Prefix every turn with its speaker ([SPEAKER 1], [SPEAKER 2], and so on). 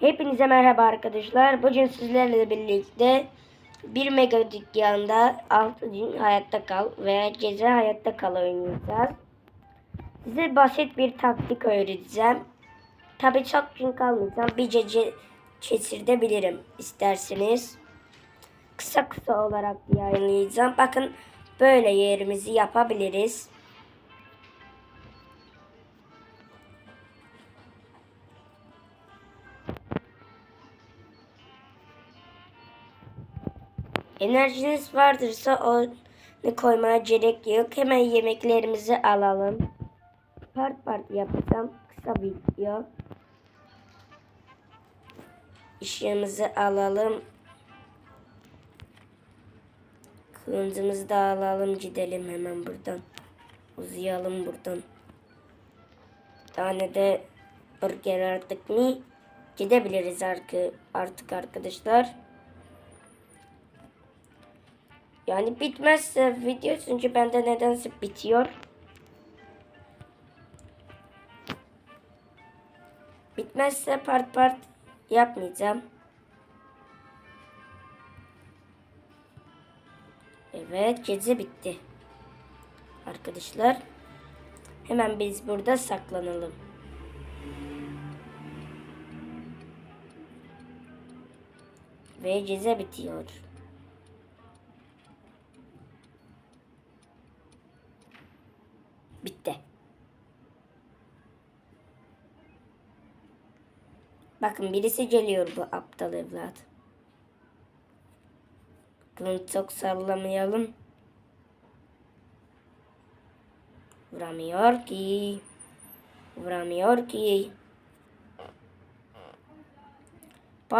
[SPEAKER 1] Hepinize merhaba arkadaşlar. Bugün sizlerle birlikte bir mega dükkanda 6 gün hayatta kal veya gece hayatta kal oynayacağız. Size basit bir taktik öğreteceğim. Tabi çok gün kalmayacağım. Bir gece geçirtebilirim isterseniz. Kısa kısa olarak yayınlayacağım. Bakın böyle yerimizi yapabiliriz. Enerjiniz vardırsa onu koymaya gerek yok. Hemen yemeklerimizi alalım. Part part yapacağım. Kısa video. Işığımızı alalım. Kılıncımızı da alalım. Gidelim hemen buradan. Uzayalım buradan. Bir tane de burger artık mı? Gidebiliriz artık, arkadaşlar. Yani bitmezse video çünkü bende nedense bitiyor. Bitmezse part part yapmayacağım. Evet gece bitti. Arkadaşlar hemen biz burada saklanalım. Ve gece bitiyor. Bitti. Bakın birisi geliyor bu aptal evlat. Bunu çok sallamayalım. Vuramıyor ki. Vuramıyor ki.